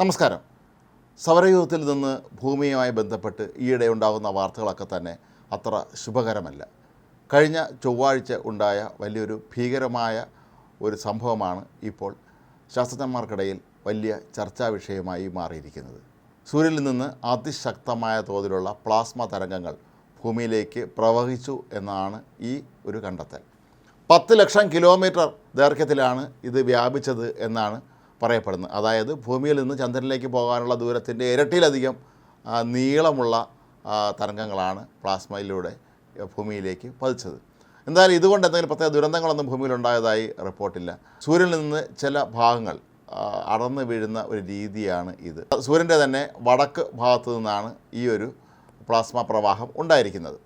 നമസ്കാരം. സൗരയൂഥത്തിൽ നിന്ന് ഭൂമിയുമായി ബന്ധപ്പെട്ട് ഈയിടെ ഉണ്ടാകുന്ന വാർത്തകളൊക്കെ തന്നെ അത്ര ശുഭകരമല്ല. കഴിഞ്ഞ ചൊവ്വാഴ്ച ഉണ്ടായ വലിയൊരു ഭീകരമായ ഒരു സംഭവമാണ് ഇപ്പോൾ ശാസ്ത്രജ്ഞന്മാർക്കിടയിൽ വലിയ ചർച്ചാ വിഷയമായി മാറിയിരിക്കുന്നത്. സൂര്യനിൽ നിന്ന് അതിശക്തമായ തോതിലുള്ള പ്ലാസ്മ തരംഗങ്ങൾ ഭൂമിയിലേക്ക് പ്രവഹിച്ചു എന്നാണ് ഈ ഒരു കണ്ടെത്തൽ. പത്ത് ലക്ഷം കിലോമീറ്റർ ദൈർഘ്യത്തിലാണ് ഇത് വ്യാപിച്ചത് എന്നാണ് പറയപ്പെടുന്നത് അതായത് ഭൂമിയിൽ നിന്ന് ചന്ദ്രനിലേക്ക് പോകാനുള്ള ദൂരത്തിന്റെ ഇരട്ടിയിലധികം നീളമുള്ള തരംഗങ്ങളാണ് പ്ലാസ്മയിലൂടെ ഭൂമിയിലേക്ക് പതിച്ചത്. എന്തായാലും ഇതുകൊണ്ട് എന്തെങ്കിലും പ്രത്യേക ദുരന്തങ്ങളൊന്നും ഭൂമിയിൽ ഉണ്ടായതായി റിപ്പോർട്ടില്ല. സൂര്യനിൽ നിന്ന് ചില ഭാഗങ്ങൾ അടർന്നു വീഴുന്ന ഒരു രീതിയാണ് ഇത്. സൂര്യന്റെ തന്നെ വടക്ക് ഭാഗത്തു നിന്നാണ് ഈ ഒരു പ്ലാസ്മ പ്രവാഹം ഉണ്ടായിരിക്കുന്നത്.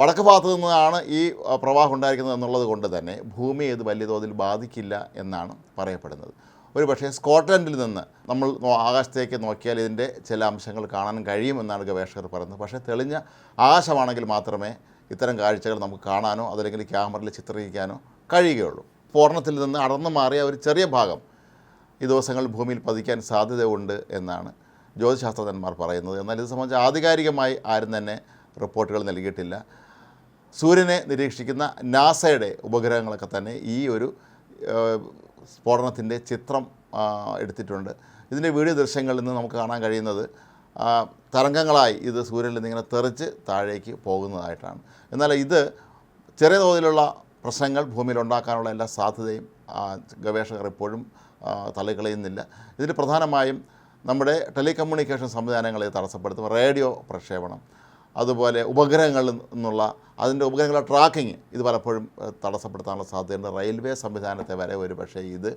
വടക്ക് ഭാഗത്തു നിന്നാണ് ഈ പ്രവാഹം ഉണ്ടായിരിക്കുന്നത് എന്നുള്ളത് കൊണ്ട് തന്നെ ഭൂമിയെ ഇത് വലിയ തോതിൽ ബാധിക്കില്ല എന്നാണ് പറയപ്പെടുന്നത്. ഒരു പക്ഷേ സ്കോട്ട്ലൻഡിൽ നിന്ന് നമ്മൾ ആകാശത്തേക്ക് നോക്കിയാൽ ഇതിന്റെ ചില അംശങ്ങൾ കാണാൻ കഴിയുമെന്നാണ് ഗവേഷകർ പറയുന്നത്. പക്ഷേ തെളിഞ്ഞ ആകാശമാണെങ്കിൽ മാത്രമേ ഇത്തരം കാഴ്ചകൾ നമുക്ക് കാണാനോ അതല്ലെങ്കിൽ ക്യാമറയിൽ ചിത്രീകരിക്കാനോ കഴിയുകയുള്ളൂ. പൂർണത്തിൽ നിന്ന് അടർന്നു മാറിയ ഒരു ചെറിയ ഭാഗം ഈ ദിവസങ്ങൾ ഭൂമിയിൽ പതിക്കാൻ സാധ്യതയുണ്ട് എന്നാണ് ജ്യോതിശാസ്ത്രജ്ഞന്മാർ പറയുന്നത്. എന്നാൽ ഇത് സംബന്ധിച്ച് ആധികാരികമായി ആരും തന്നെ റിപ്പോർട്ടുകൾ നൽകിയിട്ടില്ല. സൂര്യനെ നിരീക്ഷിക്കുന്ന നാസയുടെ ഉപഗ്രഹങ്ങളൊക്കെ തന്നെ ഈ ഒരു സ്ഫോടനത്തിന്റെ ചിത്രം എടുത്തിട്ടുണ്ട്. ഇതിന്റെ വീഡിയോ ദൃശ്യങ്ങളിൽ നിന്ന് നമുക്ക് കാണാൻ കഴിയുന്നത് തരംഗങ്ങളായി ഇത് സൂര്യനിൽ നിന്നിങ്ങനെ തെറിച്ച് താഴേക്ക് പോകുന്നതായിട്ടാണ്. എന്നാൽ ഇത് ചെറിയ തോതിലുള്ള പ്രശ്നങ്ങൾ ഭൂമിയിൽ ഉണ്ടാക്കാനുള്ള എല്ലാ സാധ്യതയും ഗവേഷകർ ഇപ്പോഴും തള്ളിക്കളയുന്നില്ല. ഇതിന് പ്രധാനമായും നമ്മുടെ ടെലികമ്മ്യൂണിക്കേഷൻ സംവിധാനങ്ങളെ തടസ്സപ്പെടുത്തും റേഡിയോ പ്രക്ഷേപണം അതുപോലെ ഉപഗ്രഹങ്ങളിൽ നിന്നുള്ള അതിന്റെ ഉപഗ്രഹങ്ങളുടെ ട്രാക്കിങ് ഇത് പലപ്പോഴും തടസ്സപ്പെടുത്താനുള്ള സാധ്യതയുണ്ട്. റെയിൽവേ സംവിധാനത്തെ വരെ ഒരു പക്ഷേ ഇത്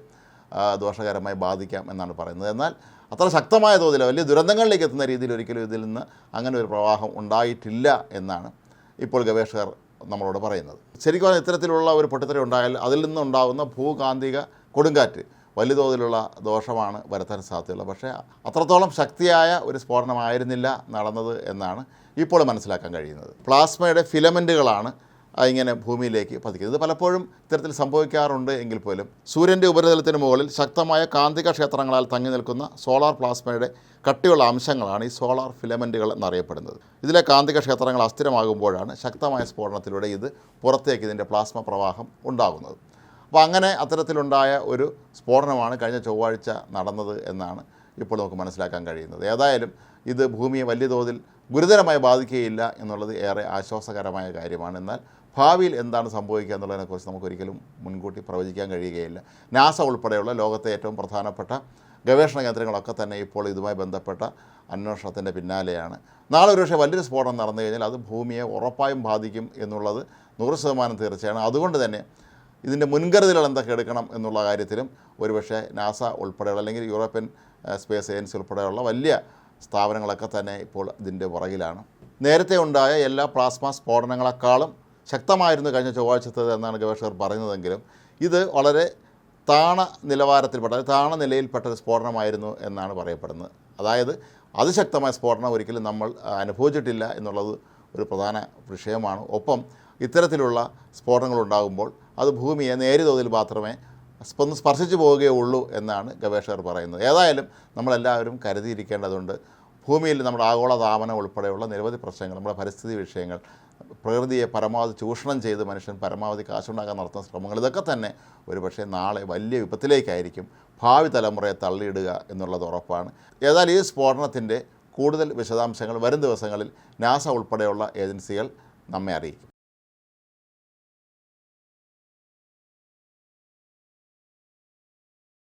ദോഷകരമായി ബാധിക്കാം എന്നാണ് പറയുന്നത്. എന്നാൽ അത്ര ശക്തമായ തോതിൽ വലിയ ദുരന്തങ്ങളിലേക്ക് എത്തുന്ന രീതിയിൽ ഒരിക്കലും ഇതിൽ നിന്ന് അങ്ങനെ ഒരു പ്രവാഹം ഉണ്ടായിട്ടില്ല എന്നാണ് ഇപ്പോൾ ഗവേഷകർ നമ്മളോട് പറയുന്നത്. ശരിക്കും ഇത്തരത്തിലുള്ള ഒരു പൊട്ടിത്തെറി ഉണ്ടായാൽ അതിൽ നിന്നുണ്ടാകുന്ന ഭൂകാന്തിക കൊടുങ്കാറ്റ് വലിയ തോതിലുള്ള ദോഷമാണ് വരുത്താൻ സാധ്യതയുള്ളത്. പക്ഷേ അത്രത്തോളം ശക്തിയായ ഒരു സ്ഫോടനമായിരുന്നില്ല നടന്നത് എന്നാണ് ഇപ്പോൾ മനസ്സിലാക്കാൻ കഴിയുന്നത്. പ്ലാസ്മയുടെ ഫിലമെന്റുകളാണ് ഇങ്ങനെ ഭൂമിയിലേക്ക് പതിക്കുന്നത്. ഇത് പലപ്പോഴും ഇത്തരത്തിൽ സംഭവിക്കാറുണ്ട് എങ്കിൽ പോലും സൂര്യന്റെ ഉപരിതലത്തിന് മുകളിൽ ശക്തമായ കാന്തിക ക്ഷേത്രങ്ങളാൽ തങ്ങി നിൽക്കുന്ന സോളാർ പ്ലാസ്മയുടെ കട്ടിയുള്ള അംശങ്ങളാണ് ഈ സോളാർ ഫിലമെന്റുകൾ എന്നറിയപ്പെടുന്നത്. ഇതിലെ കാന്തിക ക്ഷേത്രങ്ങൾ അസ്ഥിരമാകുമ്പോഴാണ് ശക്തമായ സ്ഫോടനത്തിലൂടെ ഇത് പുറത്തേക്ക് ഇതിന്റെ പ്ലാസ്മ പ്രവാഹം ഉണ്ടാകുന്നത്. അപ്പോൾ അങ്ങനെ അത്തരത്തിലുണ്ടായ ഒരു സ്ഫോടനമാണ് കഴിഞ്ഞ ചൊവ്വാഴ്ച നടന്നത് എന്നാണ് ഇപ്പോൾ നമുക്ക് മനസ്സിലാക്കാൻ കഴിയുന്നത്. ഏതായാലും ഇത് ഭൂമിയെ വലിയ തോതിൽ ഗുരുതരമായി ബാധിക്കുകയില്ല എന്നുള്ളത് ഏറെ ആശ്വാസകരമായ കാര്യമാണ്. എന്നാൽ ഭാവിയിൽ എന്താണ് സംഭവിക്കുക എന്നുള്ളതിനെക്കുറിച്ച് നമുക്കൊരിക്കലും മുൻകൂട്ടി പ്രവചിക്കാൻ കഴിയുകയില്ല. നാസ ഉൾപ്പെടെയുള്ള ലോകത്തെ ഏറ്റവും പ്രധാനപ്പെട്ട ഗവേഷണ കേന്ദ്രങ്ങളൊക്കെ തന്നെ ഇപ്പോൾ ഇതുമായി ബന്ധപ്പെട്ട അന്വേഷണത്തിന്റെ പിന്നാലെയാണ്. നാളെ ഒരുപക്ഷെ വലിയൊരു സ്ഫോടനം നടന്നു കഴിഞ്ഞാൽ അത് ഭൂമിയെ ഉറപ്പായും ബാധിക്കും എന്നുള്ളത് നൂറ് ശതമാനം തീർച്ചയാണ്. അതുകൊണ്ട് തന്നെ ഇതിന്റെ മുൻകരുതലുകൾ എന്തൊക്കെ എടുക്കണം എന്നുള്ള കാര്യത്തിലും ഒരുപക്ഷെ നാസ ഉൾപ്പെടെയുള്ള അല്ലെങ്കിൽ യൂറോപ്യൻ സ്പേസ് ഏജൻസി ഉൾപ്പെടെയുള്ള വലിയ സ്ഥാപനങ്ങളൊക്കെ തന്നെ ഇപ്പോൾ ഇതിന്റെ പുറകിലാണ്. നേരത്തെ ഉണ്ടായ എല്ലാ പ്ലാസ്മ സ്ഫോടനങ്ങളെക്കാളും ശക്തമായിരുന്നു കഴിഞ്ഞ ചൊവ്വാഴ്ചത്തത് എന്നാണ് ഗവേഷകർ പറയുന്നതെങ്കിലും ഇത് വളരെ താണ നിലവാരത്തിൽപ്പെട്ട അതായത് താണ നിലയിൽപ്പെട്ട ഒരു സ്ഫോടനമായിരുന്നു എന്നാണ് പറയപ്പെടുന്നത്. അതായത് അതിശക്തമായ സ്ഫോടനം ഒരിക്കലും നമ്മൾ അനുഭവിച്ചിട്ടില്ല എന്നുള്ളത് ഒരു പ്രധാന വിഷയമാണ്. ഒപ്പം ഇത്തരത്തിലുള്ള സ്ഫോടനങ്ങൾ ഉണ്ടാകുമ്പോൾ അത് ഭൂമിയെ നേരിയ തോതിൽ മാത്രമേ ഒന്ന് സ്പർശിച്ചു പോവുകയേ ഉള്ളൂ എന്നാണ് ഗവേഷകർ പറയുന്നത്. ഏതായാലും നമ്മളെല്ലാവരും കരുതിയിരിക്കേണ്ടതുണ്ട് ഭൂമിയിൽ നമ്മുടെ ആഗോള താപനം ഉൾപ്പെടെയുള്ള നിരവധി പ്രശ്നങ്ങൾ നമ്മുടെ പരിസ്ഥിതി വിഷയങ്ങൾ പ്രകൃതിയെ പരമാവധി ചൂഷണം ചെയ്ത് മനുഷ്യൻ പരമാവധി കാശുണ്ടാക്കാൻ നടത്തുന്ന ശ്രമങ്ങൾ ഇതൊക്കെ തന്നെ ഒരുപക്ഷെ നാളെ വലിയ വിപത്തിലേക്കായിരിക്കും ഭാവി തലമുറയെ തള്ളിയിടുക എന്നുള്ളത് ഉറപ്പാണ്. ഏതായാലും ഈ സ്ഫോടനത്തിന്റെ കൂടുതൽ വിശദാംശങ്ങൾ വരും ദിവസങ്ങളിൽ നാസ ഉൾപ്പെടെയുള്ള ഏജൻസികൾ നമ്മെ അറിയിക്കും.